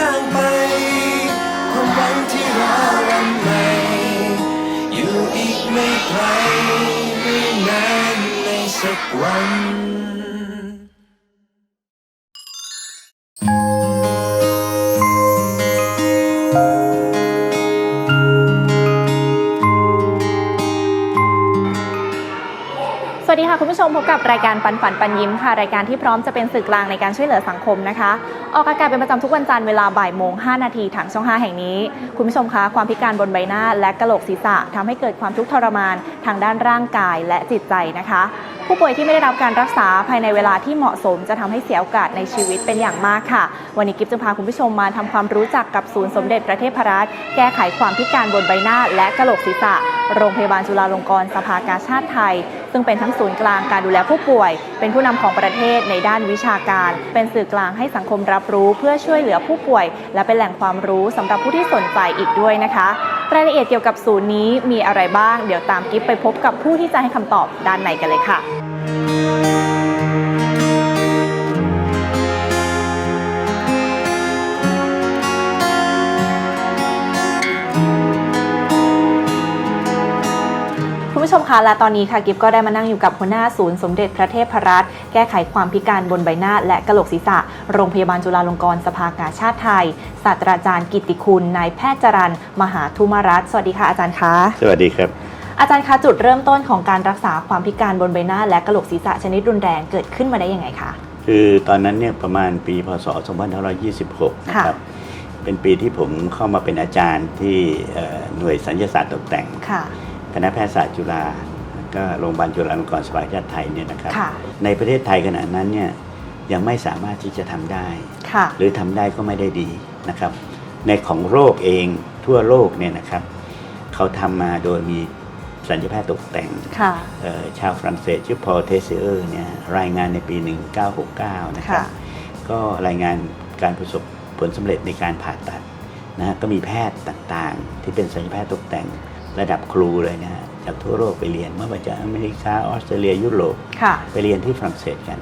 ข้างไป ความหวังที่รอวันใหม่อยู่อีกไม่ไกลไม่นานในสักวันสวัสดีค่ะคุณ ชมพบกับรายการปันฝันปันยิ้มค่ะรายการที่พร้อมจะเป็นสื่อกลางในการช่วยเหลือสังคมนะคะ ออกอากาศเป็นประจำทุกวันจันทร์เวลาบ่ายโมง5นาทีทางช่อง 5 แห่งนี้ คุณผู้ชมคะความพิการบนใบหน้าและกระโหลกศีรษะทำให้เกิดความทุกข์ทรมานทางด้านร่างกายและจิตใจนะคะ ผู้ป่วยที่ไม่ได้รับการรักษาภายในเวลาที่เหมาะสม จะทำให้เสียโอกาสในชีวิตเป็นอย่างมากค่ะ วันนี้กิฟจะพาคุณผู้ชมมาทำความรู้จักกับศูนย์สมเด็จพระเทพรัตน์แก้ไขความพิการบนใบหน้า และกระโหลกศีรษะ โรงพยาบาลจุฬาลงกรณ์สภากาชาติไทย ซึ่งเป็นทั้งศูนย์กลางการดูแลผู้ป่วย เป็นผู้นำของประเทศในด้านวิชาการ เป็นสื่อกลางให้สังคมรับรู้เพื่อช่วยเหลือผู้ป่วย และเป็นแหล่งความรู้สำหรับผู้ที่สนใจอีกด้วยนะคะ รายละเอียดเกี่ยวกับศูนย์นี้มีอะไรบ้าง เดี๋ยวตามกิฟไปพบกับผู้ที่จะให้คำตอบด้านในกันเลยค่ะ ผู้ชมคะและตอนนี้ค่ะกิฟก็ได้มานั่งอยู่กับหัวหน้าศูนย์สมเด็จพระเทพรัตน์แก้ไขความพิการบนใบหน้าและกระโหลกศีรษะ โรงพยาบาลจุฬาลงกรณ์สภากาชาติไทย ศาสตราจารย์กิตติคุณนายแพทย์จรันมหาธุมรัตน์สวัสดีค่ะอาจารย์คะสวัสดีครับ อาจารย์คะจุดเริ่มต้นของการรักษาความพิการบนใบหน้า และกระโหลกศีรษะชนิดรุนแรงเกิดขึ้นมาได้ยังไงคะคือตอนนั้นเนี่ยประมาณปีพศ 2526 นะครับเป็นปีที่ผมเข้ามาเป็นอาจารย์ที่เอ่อหน่วยสัญญาศาสตร์ตกแต่งค่ะ คณะแพทยศาสตร์จุฬาก็โรงพยาบาลจุฬาลงกรณ์สภากาชาติไทยเนี่ยนะครับ ค่ะ ในประเทศไทยขณะนั้นเนี่ยยังไม่สามารถที่จะทำได้ ค่ะ หรือทำได้ก็ไม่ได้ดีนะครับ ในของโรคเองทั่วโลกเนี่ยนะครับเขาทำมาโดยมีสัญญาแพทย์ตกแต่งค่ะ เอ่อชาวฝรั่งเศสชื่อพอลเทเซอร์เนี่ยรายงานในปี 1969 นะครับ ค่ะ ก็รายงานการประสบผลสำเร็จในการผ่าตัดนะฮะก็มีแพทย์ต่างๆ ที่เป็นสัญญาแพทย์ตกแต่ง ระดับครูเลยนะฮะจากทั่วโลกไปเรียนไม่ว่าจะอเมริกาออสเตรเลียยุโรปค่ะ ไปเรียนที่ฝรั่งเศสกัน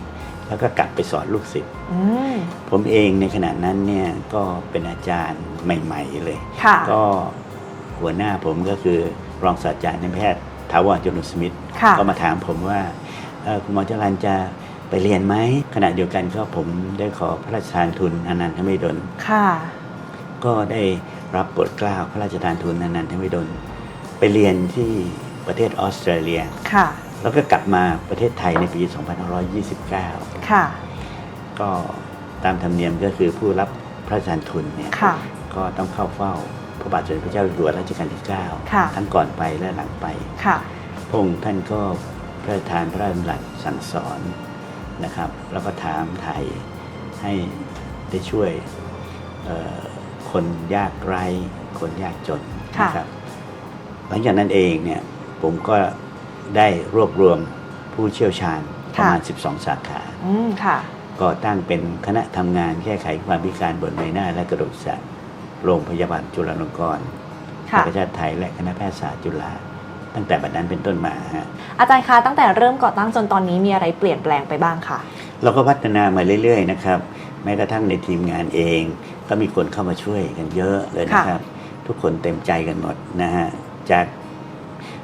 แล้วก็กลับไปสอนลูกศิษย์อืม ผมเองในขณะนั้นเนี่ยก็เป็นอาจารย์ใหม่ ๆ เลย ค่ะ ก็หัวหน้าผมก็คือรองศาสตราจารย์นายแพทย์ทาวรจนุสมิทธ ค่ะ ก็มาถามผมว่าเอ่อคุณหมอจรันจะไปเรียนไหมขณะเดียวกันก็ผมได้ขอพระราชทานทุนอนันทมิดลค่ะ ก็ได้รับโปรดเกล้าพระราชทานทุนอนันทมิดล ไปเรียนที่ประเทศออสเตรเลีย ค่ะ แล้วก็กลับมาประเทศไทยในปี 2529 ค่ะ ก็ตามธรรมเนียมก็คือผู้รับพระราชทานทุนเนี่ยค่ะ ก็ต้องเข้าเฝ้าพระบาทสมเด็จพระเจ้าอยู่หัวรัชกาลที่ ค่ะ 9 ทั้งก่อนไปและหลังไป ค่ะ พระองค์ท่านก็พระราชทานพระราชดำรัสสั่งสอนนะครับแล้วก็ถามไทยให้ได้ช่วยเอ่อคนยากไร้คนยากจนค่ะ นะครับ หลังจากนั้นเองเนี่ยผมก็ได้รวบรวมผู้เชี่ยวชาญประมาณ 12 สาขาอืมค่ะ ก่อตั้งเป็นคณะทำงานแก้ไขความพิการบนใบหน้าและกระดูกสัตว์โรงพยาบาลจุฬาลงกรณ์ค่ะประชาติไทยและคณะแพทยศาสตร์จุฬาตั้งแต่บัดนั้นเป็นต้นมาฮะ อาจารย์คะตั้งแต่เริ่มก่อตั้งจนตอนนี้มีอะไรเปลี่ยนแปลงไปบ้างคะเราก็พัฒนามาเรื่อยๆนะครับแม้กระทั่งในทีมงานเอง ก็มีคนเข้ามาช่วยกันเยอะเลยนะครับ ทุกคนเต็มใจกันหมดนะฮะ จาก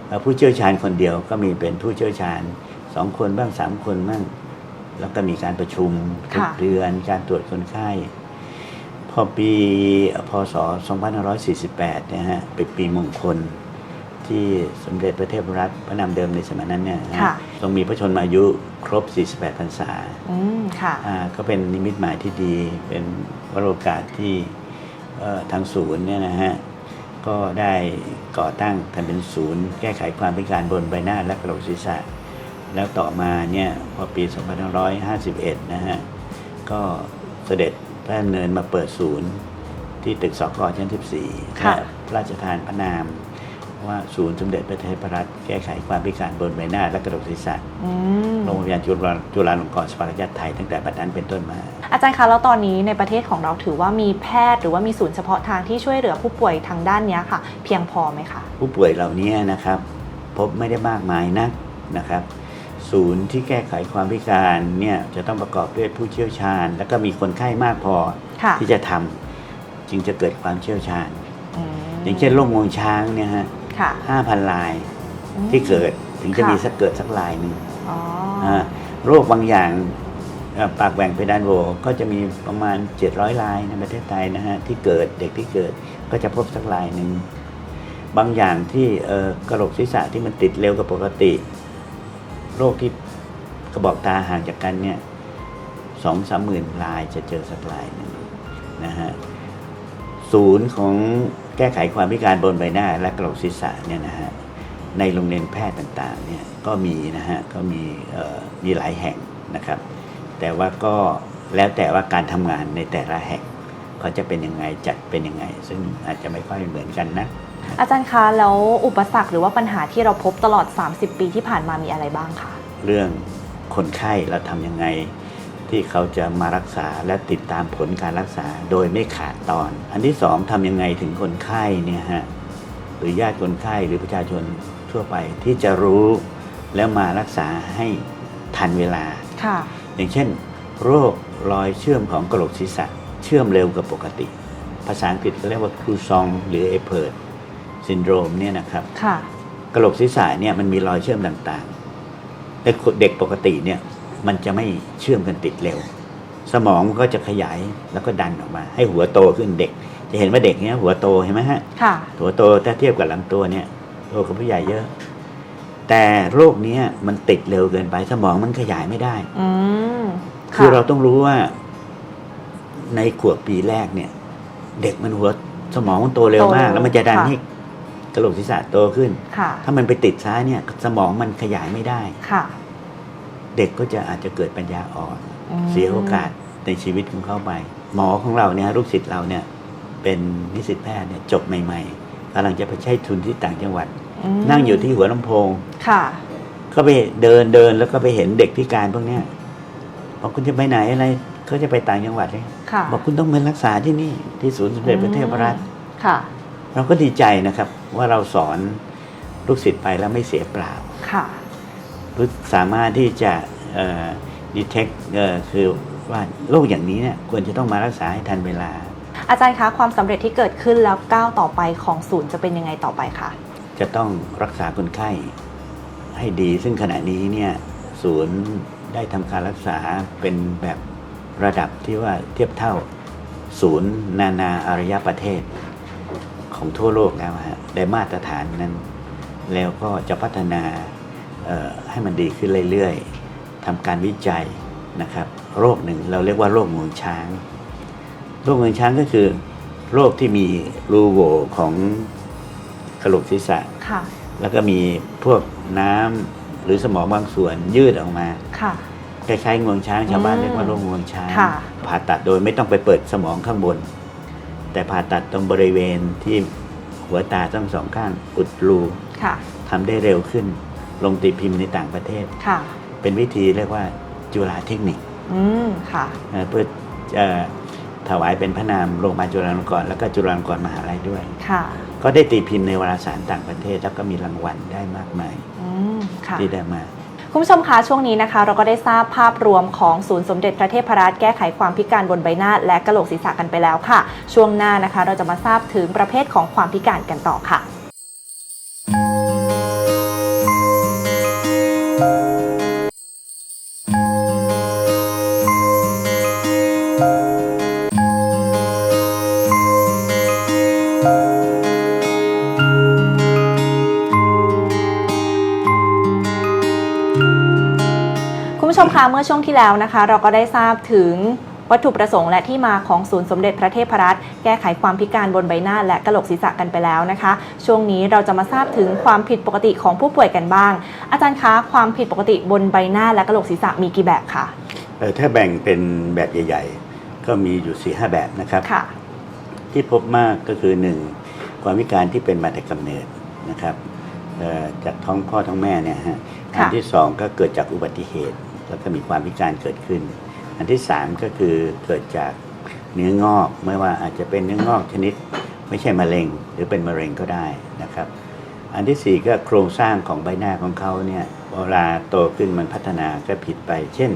เอ่อผู้เชี่ยวชาญคนเดียวก็มีเป็นผู้เชี่ยวชาญสองคนบ้างสามคนบ้างแล้วก็มีการประชุมทุกค่ะเดือนการตรวจคนไข้ พอปีพศ 2548เนี่ยฮะเป็นปีมงคลที่สมเด็จพระเทพรัตน์พระนามเดิมในสมัยนั้นเนี่ยฮะค่ะทรงมีพระชนมายุครบ 48 พรรษาอืมค่ะอ่าก็เป็นนิมิตหมายที่ดีเป็นวโรกาสที่เอ่อทางศูนย์เนี่ยนะฮะ ก็ได้ก่อตั้งทำเป็นศูนย์ แก้ไขความพิการบนใบหน้าและกระโหลกศีรษะ แล้วต่อมาเนี่ยพอปี 2551 นะฮะ ก็เสด็จพระดำเนินมาเปิดศูนย์ที่ตึกสกชั้น 14ค่ะและพระราชทานพระนาม ว่าศูนย์สมเด็จพระเทพรัตน์แก้ไขความพิการบนใบหน้าและกระโหลกศีรษะอืมโรงพยาบาลจุฬาจุฬาลงกรณ์สภากาชาติไทยตั้งแต่บัดนั้นเป็นต้นมา อาจารย์คะแล้วตอนนี้ในประเทศของเราถือว่ามีแพทย์หรือว่ามีศูนย์เฉพาะทางที่ช่วยเหลือผู้ป่วยทางด้านเนี้ยค่ะ เพียงพอไหมคะผู้ป่วยเหล่านี้นะครับ พบไม่ได้มากมายนักนะครับศูนย์ที่แก้ไขความพิการเนี่ยจะต้องประกอบด้วยผู้เชี่ยวชาญ แล้วก็มีคนไข้มากพอค่ะที่จะทำจึงจะเกิดความเชี่ยวชาญอืมอย่างเช่นโรคงวงช้างเนี่ยฮะ ค่ะห้าพันลายอืมที่เกิดถึงจะค่ะมีสักเกิดสักลายหนึ่งอ๋ออ่าโรคบางอย่างเอ่อปากแหว่งเพดานโหวก็จะมีประมาณ 700ลายในประเทศไทยนะฮะที่เกิดเด็กที่เกิดก็จะพบสักลายหนึ่งบางอย่างที่เอ่อกระโหลกศีรษะที่มันติดเร็วกว่าปกติ โรคที่กระบอกตาห่างจากกันเนี่ยสองสามหมื่นลายจะเจอสักลายหนึ่งนะฮะศูนย์ของ แก้ไขความพิการบนใบหน้าและกระโหลกศีรษะเนี่ยนะฮะในโรงเรียนแพทย์ต่างๆเนี่ยก็มีนะฮะก็มีเอ่อมีหลายแห่งนะครับ แต่ว่าก็แล้วแต่ว่าการทำงานในแต่ละแห่งเขาจะเป็นยังไงจัดเป็นยังไง ซึ่งอาจจะไม่ค่อยเหมือนกันนะอาจารย์คะแล้วอุปสรรคหรือว่าปัญหาที่เราพบตลอด 30 ปีที่ผ่านมามีอะไรบ้างคะเรื่องคนไข้เราทำยังไง ที่เขาจะมารักษาและติดตามผลการรักษาโดยไม่ขาดตอน อันที่สองทำยังไงถึงคนไข้เนี่ยฮะหรือญาติคนไข้หรือประชาชนทั่วไปที่จะรู้แล้วมารักษาให้ทันเวลาค่ะอย่างเช่น โรครอยเชื่อมของกระโหลกศีรษะ เชื่อมเร็วกว่าปกติ ภาษาอังกฤษเขาเรียกว่าครูซองหรือเอเพิร์ดซินโดรมเนี่ยนะครับค่ะกระโหลกศีรษะเนี่ยมันมีรอยเชื่อมต่างๆแต่เด็กปกติเนี่ย มันจะไม่เชื่อมกันติดเร็ว สมองมันก็จะขยายแล้วก็ดันออกมา ให้หัวโตขึ้นเด็ก จะเห็นว่าเด็กเนี้ยหัวโตเห็นไหมฮะค่ะหัวโตถ้าเทียบกับลำตัวเนี่ยโตกว่าผู้ใหญ่เยอะ แต่โรคเนี้ยมันติดเร็วเกินไป สมองมันขยายไม่ได้อืมคือเราต้องรู้ว่าในขวบปีแรกเนี่ย เด็กมันหัวสมองมันโตเร็วมาก แล้วมันจะดันให้กระโหลกศีรษะโตขึ้นค่ะถ้ามันไปติดซ้ายเนี่ย สมองมันขยายไม่ได้ค่ะ เด็กก็จะอาจจะเกิดปัญญาอ่อนอืมเสียโอกาสในชีวิตของเขาไป หมอของเราเนี่ยลูกศิษย์เราเนี่ยเป็นนิสิตแพทย์เนี่ยจบใหม่ ๆกำลังจะไปใช้ทุนที่ต่างจังหวัดมนั่งอยู่ที่หัวลำโพงค่ะ ก็ไปเดินเดินแล้วก็ไปเห็นเด็กพิการพวกเนี้ยบอกคุณจะไปไหนอะไรเขาจะไปต่างจังหวัดเลยค่ะบอกคุณต้องมารักษาที่นี่ที่ศูนย์สมเด็จพระเทพรัตน์ค่ะเราก็ดีใจนะครับ ว่าเราสอนลูกศิษย์ไปแล้วไม่เสียเปล่าค่ะ รู้สามารถที่จะดีเทคคือว่าโรคอย่างนี้เนี่ยควรจะต้องมารักษาให้ทันเวลา อาจารย์คะความสำเร็จที่เกิดขึ้นแล้วก้าวต่อไปของศูนย์จะเป็นยังไงต่อไปคะจะต้องรักษาคนไข้ให้ดี ซึ่งขณะนี้เนี่ยศูนย์ได้ทำการรักษาเป็นแบบระดับที่ว่าเทียบเท่าศูนย์นานาอารยประเทศ ของทั่วโลกแล้วฮะได้มาตรฐานนั้น แล้วก็จะพัฒนาเอ่อ ให้มันดีขึ้นเรื่อยๆทำการวิจัยนะครับโรคหนึ่งเราเรียกว่าโรคงวงช้าง โรคงวงช้างก็คือ โรคที่มีรูโหว่ของกระโหลกศีรษะค่ะแล้วก็มีพวกน้ำหรือสมองบางส่วนยืดออกมาค่ะคล้ายๆงวงช้างชาวบ้านอืมเรียกว่าโรคงวงช้างค่ะผ่าตัดโดยไม่ต้องไปเปิดสมองข้างบน แต่ผ่าตัดตรงบริเวณที่หัวตาทั้งสองข้างอุดรูค่ะทำได้เร็วขึ้น ลงตีพิมพ์ในต่างประเทศ ค่ะ เป็นวิธีเรียกว่าจุฬาเทคนิคอืม ค่ะ เอ่อเพื่อเอ่อถวายเป็นพระนามโรงพยาบาลจุฬาลงกรณ์แล้วก็จุฬาลงกรณ์มหาลัยด้วย ค่ะ ก็ได้ตีพิมพ์ในวารสารต่างประเทศ แล้วก็มีรางวัลได้มากมายอืม ค่ะ ที่ได้มา คุณผู้ชมคะช่วงนี้นะคะ เราก็ได้ทราบภาพรวมของศูนย์สมเด็จพระเทพรัตน์แก้ไขความพิการบนใบหน้า และกระโหลกศีรษะกันไปแล้วค่ะ ช่วงหน้านะคะ เราจะมาทราบถึงประเภทของความพิการกันต่อค่ะ อช่วงที่แล้วนะคะ เราก็ได้ทราบถึงปวัตถุประสงค์และที่มาของศูนย์สมเด็จพระเทพรัตน์แก้ไขความพิการบนใบหน้าและกระโหลกศีรษะกันไปแล้วนะคะ ช่วงนี้เราจะมาทราบถึงความผิดปกติของผู้ป่วยกันบ้าง อาจารย์คะความผิดปกติบนใบหน้าและกระโหลกศีรษะมีกี่แบบคะเอ่อถ้าแบ่งเป็นแบบใหญ่ ๆ ก็มีอยู่4ีหแบบนะครับค่ะที่พบมากก็คือหนึ่งความพิการที่เป็นมาแต่กำเนิดนะครับเอ่อจากท้องพ่อท้องแม่เนี่ยฮะค่ะอันที่สองก็เกิดจากอุบัติเหตุ แล้วก็มีความพิการเกิดขึ้น อันที่สามก็คือเกิดจากเนื้องอกไม่ว่าอาจจะเป็นเนื้องอกชนิดไม่ใช่มะเร็ง หรือเป็นมะเร็งก็ได้นะครับ อันที่สี่ก็โครงสร้างของใบหน้าของเขาเนี่ยเวลาโตขึ้นมันพัฒนาก็ผิดไป เช่น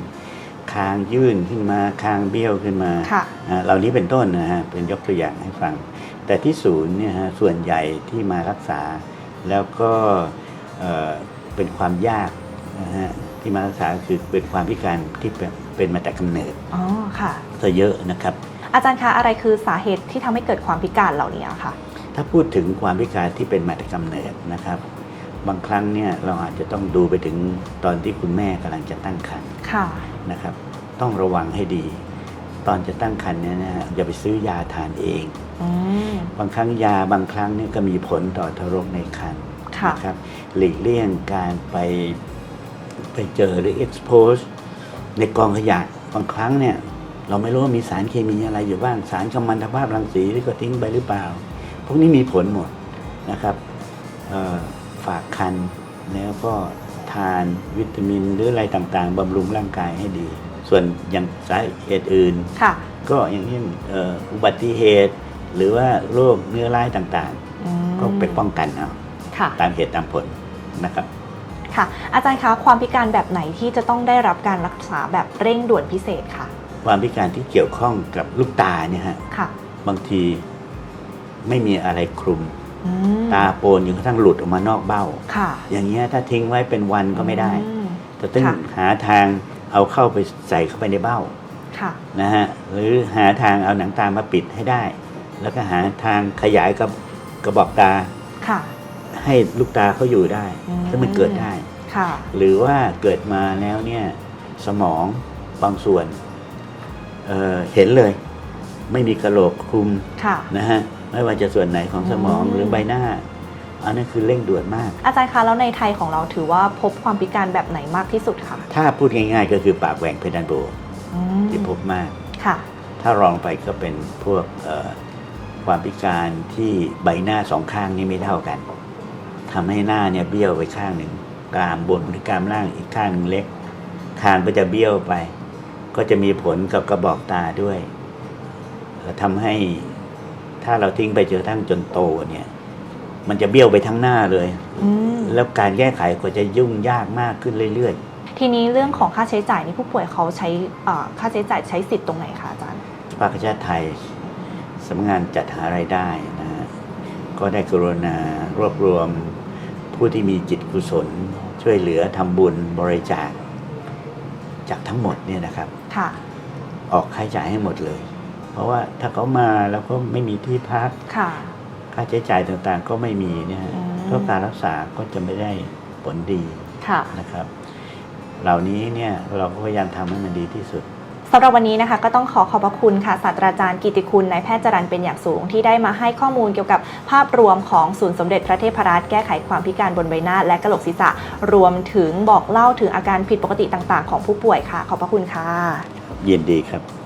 คางยื่นขึ้นมาคางเบี้ยวขึ้นมาค่ะอ่าเหล่านี้เป็นต้นนะฮะเป็นยกตัวอย่างให้ฟัง แต่ที่ศูนย์เนี่ยฮะส่วนใหญ่ที่มารักษาแล้วก็เอ่อเป็นความยากนะฮะ ที่มารักษาคือเป็นความพิการที่เป็นเป็นมาแต่กำเนิดอ๋อค่ะซะเยอะนะครับ อาจารย์คะอะไรคือสาเหตุที่ทำให้เกิดความพิการเหล่านี้คะถ้าพูดถึงความพิการที่เป็นมาแต่กำเนิดนะครับ บางครั้งเนี่ยเราอาจจะต้องดูไปถึงตอนที่คุณแม่กำลังจะตั้งครรภ์ค่ะนะครับ ต้องระวังให้ดี ตอนจะตั้งครรภ์เนี่ยนะฮะอย่าไปซื้อยาทานเองอืมบางครั้งยาบางครั้งเนี่ยก็มีผลต่อทารกในครรภ์ค่ะนะครับหลีกเลี่ยงการไป ไปเจอหรือ expose ในกองขยะบางครั้งเนี่ย เราไม่รู้ว่ามีสารเคมีอะไรอยู่บ้าง สารกัมมันตภาพรังสีที่ก็ทิ้งไปหรือเปล่า พวกนี้มีผลหมดนะครับเอ่อฝากคันแล้วก็ทานวิตามินหรืออะไรต่างๆบำรุงร่างกายให้ดี ส่วนอย่างสาเหตุอื่นค่ะก็อย่างเช่นเอ่ออุบัติเหตุ หรือว่าโรคเนื้อร้ายต่างอืมๆก็ไปป้องกันเอาค่ะตามเหตุตามผลนะครับ ค่ะ อาจารย์คะความพิการแบบไหนที่จะต้องได้รับการรักษาแบบเร่งด่วนพิเศษค่ะ ความพิการที่เกี่ยวข้องกับลูกตาเนี่ยฮะค่ะบางทีไม่มีอะไรคลุม อืมตาโปนจนกระทั่งหลุดออกมานอกเบ้า ค่ะอย่างเงี้ยถ้าทิ้งไว้เป็นวันก็ไม่ได้ อืม จะต้องค่ะ หาทางเอาเข้าไปใส่เข้าไปในเบ้าค่ะ นะฮะหรือหาทางเอาหนังตามาปิดให้ได้ แล้วก็หาทางขยายกระกระบอกตา ค่ะ ให้ลูกตาเขาอยู่ได้อืมถ้ามันเกิดได้ค่ะหรือว่าเกิดมาแล้วเนี่ยสมองบางส่วนเอ่อเห็นเลย ไม่มีกระโหลกคลุมค่ะนะฮะไม่ว่าจะส่วนไหนของสมองอืมหรือใบหน้า อันนั้นคือเร่งด่วนมาก อาจารย์คะแล้วในไทยของเราถือว่าพบความพิการแบบไหนมากที่สุดคะถ้าพูดง่ายๆก็คือปากแหว่งเพดานโบอืมที่พบมากค่ะ ถ้ารองไปก็เป็นพวกเอ่อความพิการที่ใบหน้าสองข้างนี่ไม่เท่ากัน ทำให้หน้าเนี่ยเบี้ยวไปข้างหนึ่งกรามบนหรือกรามล่างอีกข้างหนึ่งเล็กคางก็จะเบี้ยวไป ก็จะมีผลกับกระบอกตาด้วยแล้วทำให้ถ้าเราทิ้งไปจนกระทั่งจนโตเนี่ย มันจะเบี้ยวไปทั้งหน้าเลยอืมแล้วการแก้ไขก็จะยุ่งยากมากขึ้นเรื่อยทีนี้เรื่องของค่าใช้จ่ายนี่ผู้ป่วยเขาใช้เอ่อค่าใช้จ่ายใช้สิทธิ์ตรงไหนคะอาจารย์ๆสภากาชาติไทยสำนักงานจัดหารายได้นะฮะก็ได้กรุณารวบรวม ผู้ที่มีจิตกุศล ช่วยเหลือทำบุญบริจาค จากทั้งหมดเนี่ยนะครับค่ะออกค่าใช้จ่ายให้หมดเลย เพราะว่าถ้าเขามาแล้วก็ไม่มีที่พักค่ะ ค่าใช้จ่ายต่างๆก็ไม่มีเนี่ยฮะอืม ก็การรักษาก็จะไม่ได้ผลดีค่ะ นะครับ เหล่านี้เนี่ยเราก็พยายามทำให้มันดีที่สุด สำหรับวันนี้นะคะก็ต้องขอขอบพระคุณค่ะศาสตราจารย์กิติคุณนายแพทย์จรันเป็นอย่างสูง ที่ได้มาให้ข้อมูลเกี่ยวกับภาพรวมของศูนย์สมเด็จพระเทพรัตน์แก้ไขความพิการบนใบหน้า และกระโหลกศีรษะ รวมถึงบอกเล่าถึงอาการผิดปกติต่างๆ ของผู้ป่วยค่ะ ขอบพระคุณค่ะ ยินดีครับ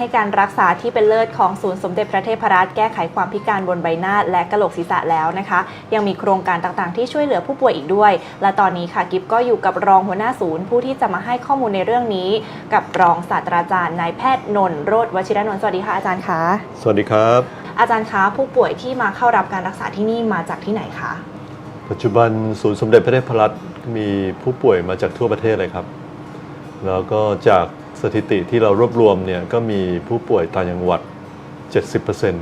ให้การรักษาที่เป็นเลิศของศูนย์สมเด็จพระเทพรัตน์แก้ไขความพิการบนใบหน้า และกระโหลกศีรษะแล้วนะคะ ยังมีโครงการต่างๆ ที่ช่วยเหลือผู้ป่วยอีกด้วย และตอนนี้ค่ะกิฟก็อยู่กับรองหัวหน้าศูนย์ผู้ที่จะมาให้ข้อมูลในเรื่องนี้ กับรองศาสตราจารย์นายแพทย์นนท์โรธวชิรนนท์สวัสดีค่ะอาจารย์คะสวัสดีครับ อาจารย์คะผู้ป่วยที่มาเข้ารับการรักษาที่นี่มาจากที่ไหนคะปัจจุบันศูนย์สมเด็จพระเทพรัตน์มีผู้ป่วยมาจากทั่วประเทศเลยครับ แล้วก็จาก สถิติที่เรารวบรวมเนี่ยก็มีผู้ป่วยต่างจังหวัด 70%น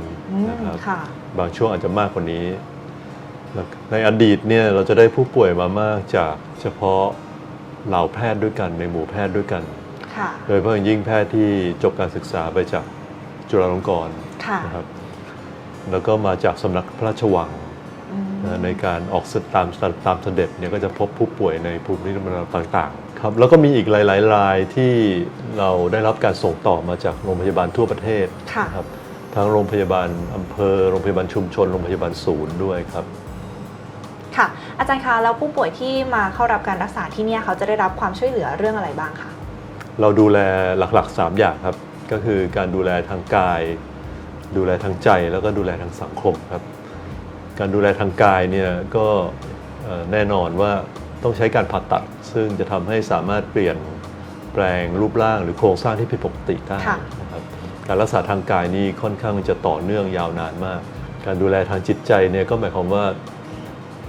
ะครับค่ะบางช่วงอาจจะมากกว่านี้แล้วในอดีตเนี่ยเราจะได้ผู้ป่วยมามากจากเฉพาะเหล่าแพทย์ด้วยกันในหมู่แพทย์ด้วยกันค่ะโดยเฉพาะอย่างยิ่งแพทย์ที่จบการศึกษาไปจากจุฬาลงกรณ์ค่ะนะครับแล้วก็มาจากสำนักพระราชวังอืมนะในการออกเสตามตามเสด็จเนี่ยก็จะพบผู้ป่วยในภูมิลำเนาต่างๆ ครับแล้วก็มีอีกหลายๆรายที่เราได้รับการส่งต่อมาจากโรงพยาบาลทั่วประเทศค่ะ นะครับทั้งโรงพยาบาลอำเภอโรงพยาบาลชุมชนโรงพยาบาลศูนย์ด้วยครับ ค่ะ อาจารย์คะแล้วผู้ป่วยที่มาเข้ารับการรักษาที่เนี่ยเขาจะได้รับความช่วยเหลือเรื่องอะไรบ้างคะเราดูแลหลักๆ 3 อย่างครับ ก็คือการดูแลทางกาย ดูแลทางใจแล้วก็ดูแลทางสังคมครับ การดูแลทางกายเนี่ยก็เอ่อแน่นอนว่า ต้องใช้การผ่าตัด ซึ่งจะทำให้สามารถเปลี่ยนแปลงรูปร่างหรือโครงสร้างที่ผิดปกติได้ค่ะ นะครับการรักษาทางกายนี่ค่อนข้างจะต่อเนื่องยาวนานมาก การดูแลทางจิตใจเนี่ยก็หมายความว่า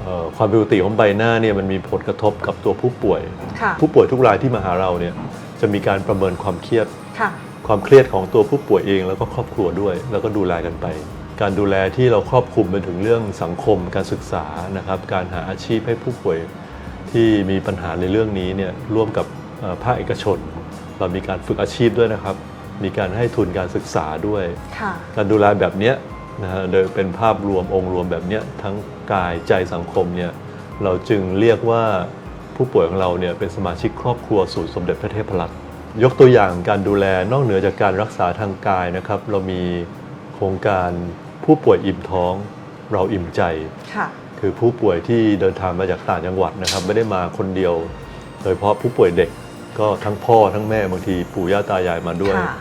เอ่อความผิดปกติของใบหน้าเนี่ยมันมีผลกระทบกับตัวผู้ป่วย ค่ะ ผู้ป่วยทุกรายที่มาหาเราเนี่ยจะมีการประเมินความเครียด ค่ะ ความเครียดของตัวผู้ป่วยเองแล้วก็ครอบครัวด้วย แล้วก็ดูแลกันไป การดูแลที่เราครอบคลุมไปถึงเรื่องสังคม การศึกษานะครับการหาอาชีพให้ผู้ป่วย ที่มีปัญหาในเรื่องนี้เนี่ยร่วมกับเอ่อภาคเอกชน เรามีการฝึกอาชีพด้วยนะครับ มีการให้ทุนการศึกษาด้วยค่ะการดูแลแบบเนี้ยนะฮะโดยเป็นภาพรวมองค์รวมแบบเนี้ยทั้งกายใจสังคมเนี่ยเราจึงเรียกว่าผู้ป่วยของเราเนี่ยเป็นสมาชิกครอบครัวศูนย์สมเด็จพระเทพรัตน์ยกตัวอย่างการดูแลนอกเหนือจากการรักษาทางกายนะครับ เรามีโครงการผู้ป่วยอิ่มท้องเราอิ่มใจ ค่ะคือผู้ป่วยที่เดินทางมาจากต่างจังหวัดนะครับ ไม่ได้มาคนเดียว โดยเฉพาะผู้ป่วยเด็กก็ทั้งพ่อทั้งแม่บางทีปู่ย่าตายายมาด้วย ค่ะ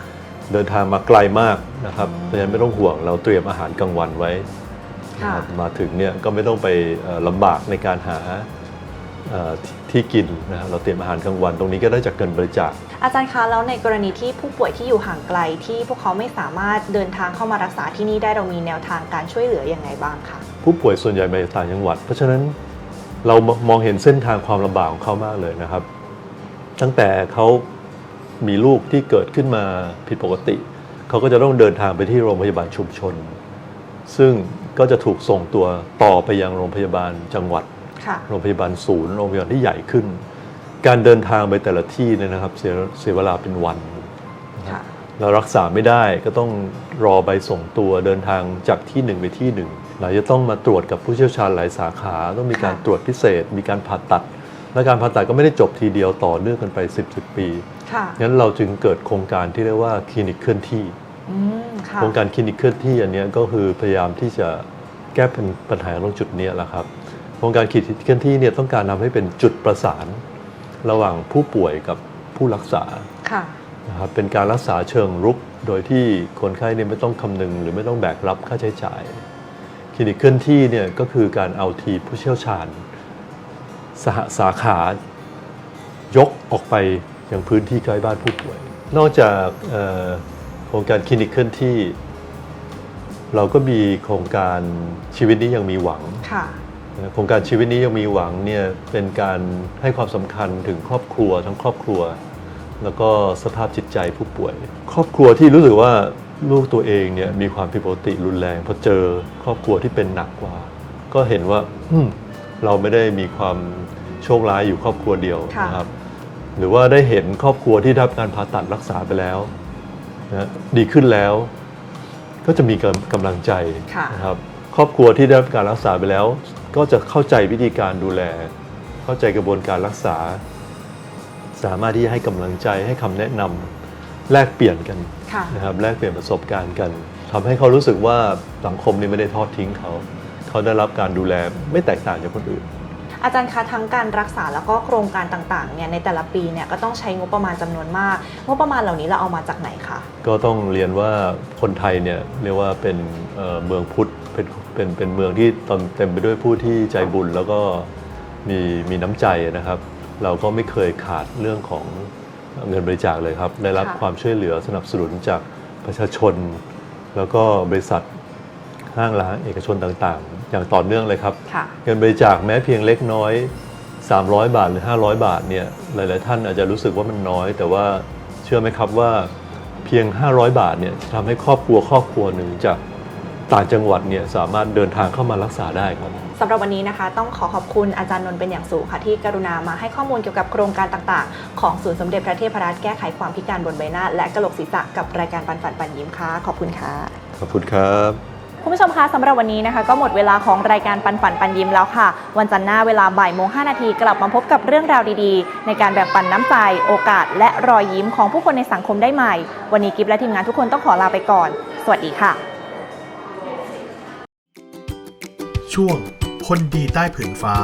เดินทางมาไกลมากนะครับ เพราะฉะนั้นไม่ต้องห่วงเราเตรียมอาหารกลางวันไว้นะค่ะ ครับมาถึงเนี่ยก็ไม่ต้องไปเอ่อลำบากในการหาเอ่อที่ที่กินนะครับเราเตรียมอาหารกลางวันตรงนี้ก็ได้จากเงินบริจาค อาจารย์คะแล้วในกรณีที่ผู้ป่วยที่อยู่ห่างไกลที่พวกเขาไม่สามารถเดินทางเข้ามารักษาที่นี่ได้เรามีแนวทางการช่วยเหลือยังไงบ้างคะ ผู้ป่วยส่วนใหญ่มาจากต่างจังหวัด เพราะฉะนั้นเรามองเห็นเส้นทางความลำบากของเขามากเลยนะครับ ตั้งแต่เขามีลูกที่เกิดขึ้นมาผิดปกติ เขาก็จะต้องเดินทางไปที่โรงพยาบาลชุมชน ซึ่งก็จะถูกส่งตัวต่อไปยังโรงพยาบาลจังหวัดค่ะโรงพยาบาลศูนย์โรงพยาบาลที่ใหญ่ขึ้น การเดินทางไปแต่ละที่เนี่ยนะครับเสียเสียเวลาเป็นวันค่ะเรารักษาไม่ได้ก็ต้องรอใบส่งตัวเดินทางจากที่หนึ่งไปที่หนึ่ง เราจะต้องมาตรวจกับผู้เชี่ยวชาญหลายสาขา ต้องมีการค่ะตรวจพิเศษ มีการผ่าตัด และการผ่าตัดก็ไม่ได้จบทีเดียวต่อเนื่องกันไป 10 10 ปีค่ะงั้นเราจึงเกิดโครงการที่เรียกว่าคลินิกเคลื่อนที่ อืมค่ะโครงการคลินิกเคลื่อนที่อันเนี้ยก็คือพยายามที่จะแก้เป็นปัญหาตรงจุดเนี้ยแหละครับ โครงการคลินิกเคลื่อนที่เนี่ยต้องการทำให้เป็นจุดประสาน ระหว่างผู้ป่วยกับผู้รักษา ค่ะ นะครับเป็นการรักษาเชิงรุกโดยที่คนไข้เนี่ยไม่ต้องคำนึง หรือไม่ต้องแบกรับค่าใช้จ่ายค ลินิกเคลื่อนที่เนี่ยก็คือการเอาทีมผู้เชี่ยวชาญ สหสาขายกออกไปยังพื้นที่ใกล้บ้านผู้ป่วย นอกจากเอ่อโครงการคลินิกเคลื่อนที่ เราก็มีโครงการชีวิตนี้ยังมีหวังค่ะโครงการชีวิตนี้ยังมีหวังเนี่ยเป็นการให้ความสำคัญถึงครอบครัวทั้งครอบครัว แล้วก็สภาพจิตใจผู้ป่วย ครอบครัวที่รู้สึกว่า ลูกตัวเองเนี่ยมีความผิดปกติรุนแรงพอเจอครอบครัวที่เป็นหนักกว่า ก็เห็นว่าอืมเราไม่ได้มีความโชคร้ายอยู่ครอบครัวเดียวค่ะ นะครับ หรือว่าได้เห็นครอบครัวที่ได้รับการผ่าตัดรักษาไปแล้วนะดีขึ้นแล้ว ก็จะมีกำกำลังใจค่ะนะครับ ครอบครัวที่ได้รับการรักษาไปแล้ว ก็จะเข้าใจวิธีการดูแล เข้าใจกระบวนการรักษา สามารถที่จะให้กำลังใจให้คำแนะนำแลกเปลี่ยนกันค่ะ นะครับแลกเปลี่ยนประสบการณ์กันทำให้เขารู้สึกว่าสังคมนี้ไม่ได้ทอดทิ้งเขา เขาได้รับการดูแลไม่แตกต่างจากคนอื่น อาจารย์คะทั้งการรักษาแล้วก็โครงการต่างๆเนี่ยในแต่ละปีเนี่ยก็ต้องใช้งบประมาณจำนวนมาก งบประมาณเหล่านี้เราเอามาจากไหนคะก็ต้องเรียนว่าคนไทยเนี่ยเรียกว่าเป็นเอ่อเมืองพุทธเป็นเป็นเป็นเมืองที่เต็มไปด้วยผู้ที่ใจบุญแล้วก็มีมีน้ำใจนะครับ เราก็ไม่เคยขาดเรื่องของ เงินบริจาคเลยครับ ได้รับค่ะความช่วยเหลือสนับสนุนจากประชาชน แล้วก็บริษัทห้างร้านเอกชนต่างๆ อย่างต่อเนื่องเลยครับค่ะเงินบริจาคแม้เพียงเล็กน้อย 300 บาทหรือ 500 บาทเนี่ยหลายๆท่านอาจจะรู้สึกว่ามันน้อย แต่ว่าเชื่อไหมครับว่าเพียง 500 บาทเนี่ยจะทำให้ครอบครัวครอบครัวหนึ่งจาก ต่างจังหวัดเนี่ยสามารถเดินทางเข้ามารักษาได้ครับ สำหรับวันนี้นะคะ ต้องขอขอบคุณอาจารย์นนท์เป็นอย่างสูงค่ะที่กรุณามาให้ข้อมูลเกี่ยวกับโครงการต่างๆ ของศูนย์สมเด็จพระเทพรัตน์แก้ไขความพิการบนใบหน้า และกระโหลกศีรษะกับรายการปันฝันปันยิ้มค่ะขอบคุณค่ะขอบคุณครับ คุณผู้ชมคะสำหรับวันนี้นะคะ ก็หมดเวลาของรายการปันฝันปันยิ้มแล้วค่ะ วันจันทร์หน้าเวลาบ่ายโมงห้นาทีกลับมาพบกับเรื่องราวดีๆ ในการแบ่งปันน้ำใจ โอกาส และรอยยิ้มของผู้คนในสังคมได้ใหม่ วันนี้กิฟและทีมงานทุกคนต้องขอลาไปก่อน สวัสดีค่ะ ช่วง คนดีใต้ผืนฟ้า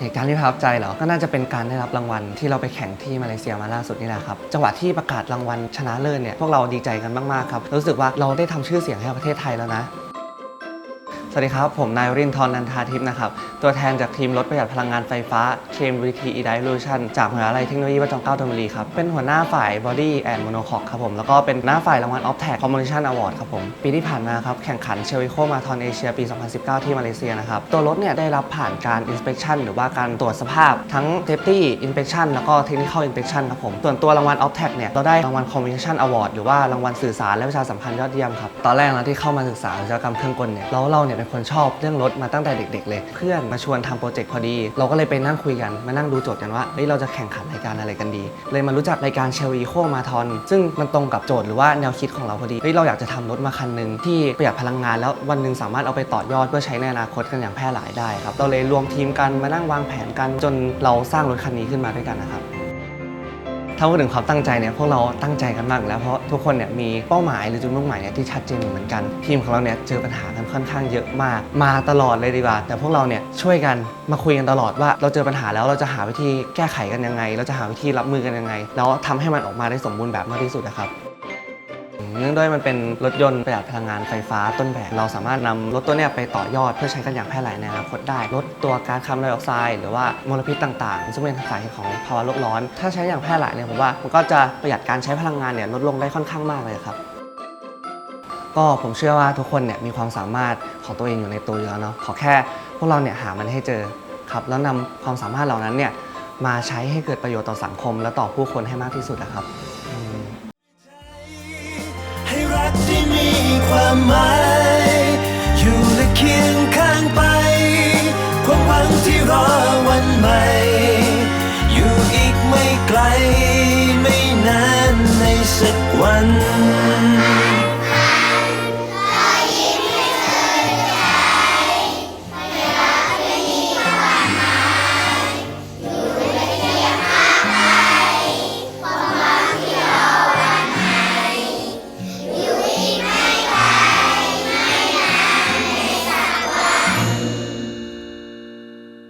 เหตุการณ์ที่ประทับใจเหรอ ก็น่าจะเป็นการได้รับรางวัลที่เราไปแข่งที่มาเลเซียมาล่าสุดนี่แหละครับ จังหวะที่ประกาศรางวัลชนะเลิศเนี่ย พวกเราดีใจกันมาก ๆ ครับ รู้สึกว่าเราได้ทำชื่อเสียงให้กับประเทศไทยแล้วนะ สวัสดีครับ ผมนายรินทร์นันทาทิพย์นะครับ ตัวแทนจากทีมรถประหยัดพลังงานไฟฟ้า KMVT e d i v o l u t i o n จากมหาวิทยาลัยเทคโนโลยีวัดจอมเกล้าธนบุรีครับ เป็นหัวหน้าฝ่าย Body and Monocoque ครับผม แล้วก็เป็นหน้าฝ่ายรางวัล o f t a c Combination Award ครับผม ปีที่ผ่านมาครับ แข่งขันเชลวิโคมาทอนเอเชียปี 2019 ที่มาเลเซียนะครับ ตัวรถเนี่ยได้รับผ่านการ inspection หรือว่าการตรวจสภาพทั้ง safety inspection แล้วก็ technical inspection ครับผม ส่วนตัวรางวัล o f t a c เนี่ยเราได้รางวัล Communication Award หรือว่ารางวัลสื่อสารและประชาสัมพันธ์ยอดเยี่ยมครับตอนแรกนะที่เข้ามาศึกษาวิศวกรรมเครื่องกลเนี่ยเราเราเนี่ยเป็นคนชอบเรื่องรถมาตั้งแต่เด็ก ๆ เลย เพื่อนมาชวนทำโปรเจกต์พอดี เราก็เลยไปนั่งคุยกัน มานั่งดูโจทย์กันว่าเฮ้ยเราจะแข่งขันรายการอะไรกันดี เลยมารู้จักรายการเชล e ีโคมาทอนซึ่งมันตรงกับโจทย์หรือว่าแนวคิดของเราพอดีเฮ้ยเราอยากจะทำรถมาคันหนึ่งที่ประหยัดพลังงานแล้ววันหนึ่งสามารถเอาไปต่อยอดเพื่อใช้ในอนาคตกันอย่างแพร่หลายได้ครับเราเลยรวมทีมกันมานั่งวางแผนกันจนเราสร้างรถคันนี้ขึ้นมาด้วยกันนะครับาพูดถึงความตั้งใจเนี่ยพวกเราตั้งใจกันมากอยู่แล้วเพราะทุกคนเนี่ยมีเป้าหมายหรือจุดมุ่งหมายเนี่ยที่ชัดเจนเหมือนกันทีมของเราเนี่ยเจอปัญหากันค่อนข้างเยอะมาก มาตลอดเลยดีกว่า แต่พวกเราเนี่ยช่วยกันมาคุยกันตลอดว่าเราเจอปัญหาแล้วเราจะหาวิธีแก้ไขกันยังไง เราจะหาวิธีรับมือกันยังไง แล้วทำให้มันออกมาได้สมบูรณ์แบบมากที่สุดนะครับ เนื่องด้วยมันเป็นรถยนต์ประหยัดพลังงานไฟฟ้าต้นแบบ เราสามารถนำรถตัวนี้ไปต่อยอดเพื่อใช้กันอย่างแพร่หลายในอนาคตได้ ลดตัวก๊าซคาร์บอนไดออกไซด์หรือว่ามลพิษต่างๆ ซึ่งเป็นสาเหตุของภาวะโลกร้อน ถ้าใช้อย่างแพร่หลายเนี่ยผมว่ามันก็จะประหยัดการใช้พลังงานเนี่ยลดลงได้ค่อนข้างมากเลยครับก็ผมเชื่อว่าทุกคนเนี่ยมีความสามารถของตัวเองอยู่ในตัวอยู่แล้วเนาะขอแค่พวกเราเนี่ยหามันให้เจอครับแล้วนำความสามารถเหล่านั้นเนี่ยมาใช้ให้เกิดประโยชน์ต่อสังคมและต่อผู้คนให้มากที่สุดนะครับ ความหมายอยู่และเคียงข้างไป ความหวังที่รอวันใหม่ อยู่อีกไม่ไกล ไม่นานในสักวัน